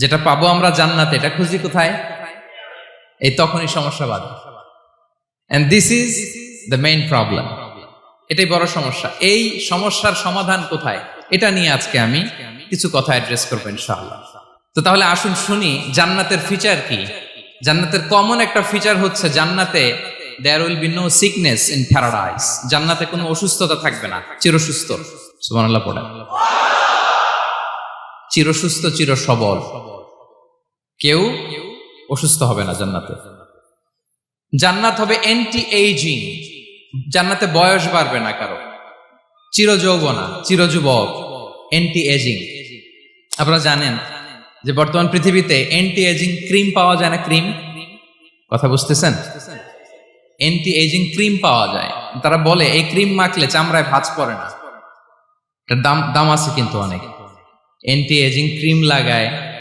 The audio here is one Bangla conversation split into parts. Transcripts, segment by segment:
যেটা পাবো আমরা জান্নাতে, এটা খুঁজি কোথায়? এই তখনই সমস্যা বাদে। And this is the main problem এটাই বড় সমস্যা। এই সমস্যার সমাধান কোথায়? এটা নিয়ে আজকে আমি কিছু কথা অ্যাড্রেস করব ইনশাআল্লাহ। তো তাহলে আসুন শুনি, জান্নাতের ফিচার কি? জান্নাতের কমন একটা ফিচার হচ্ছে জান্নাতে there will be no sickness in paradise জান্নাতে কোনো অসুস্থতা থাকবে না, চিরসুস্থ। সুবহানাল্লাহ পড়েন। চিরসুস্থ চির সবল কেউ অসুস্থ হবে না জান্নাতে। জান্নাত হবে এন্টি এইজিং জান্নাতে বয়স বাড়বে না কারও। চির যৌবনা চির যুবক এজিং আপনারা জানেন যে বর্তমান পৃথিবীতে এন্টি এজিং ক্রিম পাওয়া যায় না ক্রিম কথা বুঝতেছেন? এন্টি এজিং ক্রিম পাওয়া যায়। তারা বলে, এই ক্রিম মাখলে চামড়ায় ভাঁজ পড়ে না। দাম দাম আছে কিন্তু অনেক। এন্টি এজিং ক্রিম লাগায়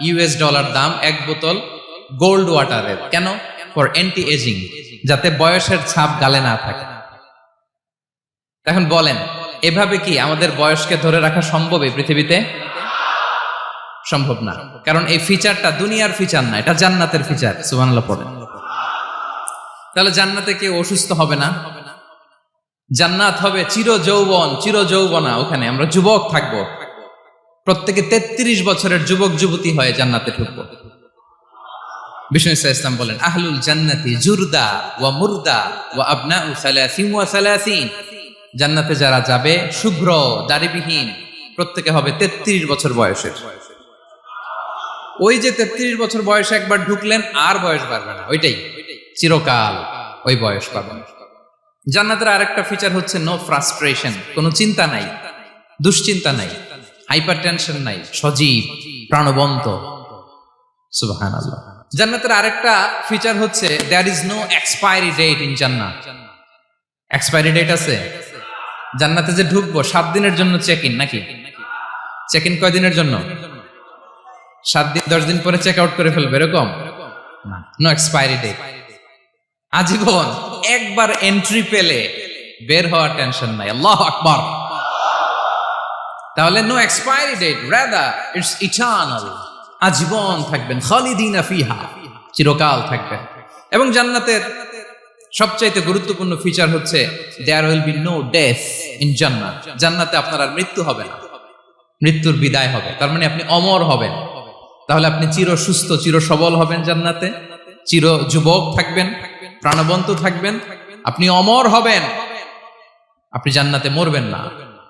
ইউএস ডলার দাম এক বোতল গোল্ড ওয়াটারের কেন? ফর অ্যান্টি এজিং যাতে বয়সের ছাপ গালে না থাকে। এখন বলেন, এভাবে কি আমাদের বয়সকে ধরে রাখা সম্ভব এই পৃথিবীতে? সম্ভব না। কারণ এই ফিচারটা দুনিয়ার ফিচার না, এটা জান্নাতের ফিচার সুবহানাল্লাহ পড়ে তাহলে জান্নাতে কেউ অসুস্থ হবে না? জান্নাত হবে চির যৌবন চির যৌবনা ওখানে। আমরা যুবক থাকব। প্রত্যেকে তেত্রিশ বছরের যুবক, যুবতী হয়ে জান্নাতে ঢুকবো। বিষ্ণু ইসা ইসলাম বলেন, আহলুল জান্নাতি জুরদা ওয়া মুরদা ওয়া আবনা উ সালাসিন ওয়া সালাসিন। জান্নাতে যারা যাবে, শুভ্র, দাড়িবিহীন, প্রত্যেকে হবে তেত্রিশ বছর বয়সের। ওই যে তেত্রিশ বছর বয়সে একবার ঢুকলেন, আর বয়স বাড়বে না, ওইটাই। চিরকাল ওই বয়স পাবেন। জান্নাতের আরেকটা ফিচার হচ্ছে নো ফ্রাস্ট্রেশন কোনো চিন্তা নাই, দুশ্চিন্তা নাই। হাইপার টেনশন নাই, সজীব, প্রাণবন্ত। জান্নাতের আরেকটা ফিচার হচ্ছে there is no expiry date in Jannat expiry date আছে? জান্নাতে যে ঢুকবো, সাত দিনের জন্য চেক ইন নাকি? চেক ইন কয় দিনের জন্য? সাত দিন, দশ দিন পরে চেক আউট করে ফেলবে, এরকম? নো এক্সপায়ারি ডেট আজীবন একবার এন্ট্রি পেলে বের হওয়ার টেনশন নাই। আল্লাহ আকবার। তাহলে নো এক্সপায়ারি ডেট রাদা ইটস ইটার্নাল আজীবন থাকবেন, খালিদিনা ফিহা, চিরকাল থাকবেন। এবং জান্নাতের সবচাইতে গুরুত্বপূর্ণ ফিচার হচ্ছে there will be no death in Jannat জান্নাতে আপনার আর মৃত্যু হবে না। মৃত্যুর বিদায় হবে। তার মানে আপনি অমর হবেন। তাহলে আপনি চির সুস্থ, চির সবল হবেন জান্নাতে। চির যুবক থাকবেন, প্রাণবন্ত থাকবেন। আপনি অমর হবেন। আপনি জান্নাতে মরবেন না।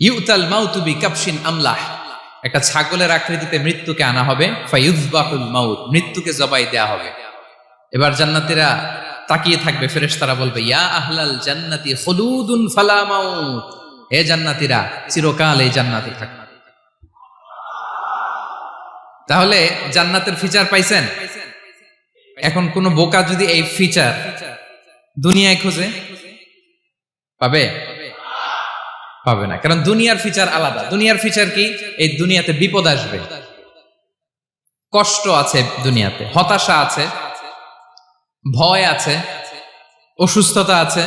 ইউতাল মাউতুবি কাপসিন আমলাহ। একটা ছাগলের আকৃতিতে মৃত্যুকে আনা হবে ফাইউজবাহুল মাউত, মৃত্যুকে জবাই দেয়া হবে। এবার জান্নাতীরা তাকিয়ে থাকবে, ফেরেশতারা বলবে, ইয়া আহলাল জান্নাতি খুলুদুন ফালা মাউত। হে জান্নাতীরা, চিরকাল এই জান্নাতে থাকবে তাহলে জান্নাতের ফিচার পাইছেন? এখন কোন বোকা যদি এই ফিচার দুনিয়ায় খোঁজে, পাবে? পাবে না। কারণ দুনিয়ার ফিচার আলাদা। দুনিয়ার ফিচার কি? এই দুনিয়াতে বিপদ আসবে। কষ্ট আছে দুনিয়াতে। হতাশা আছে। ভয় আছে। অসুস্থতা আছে।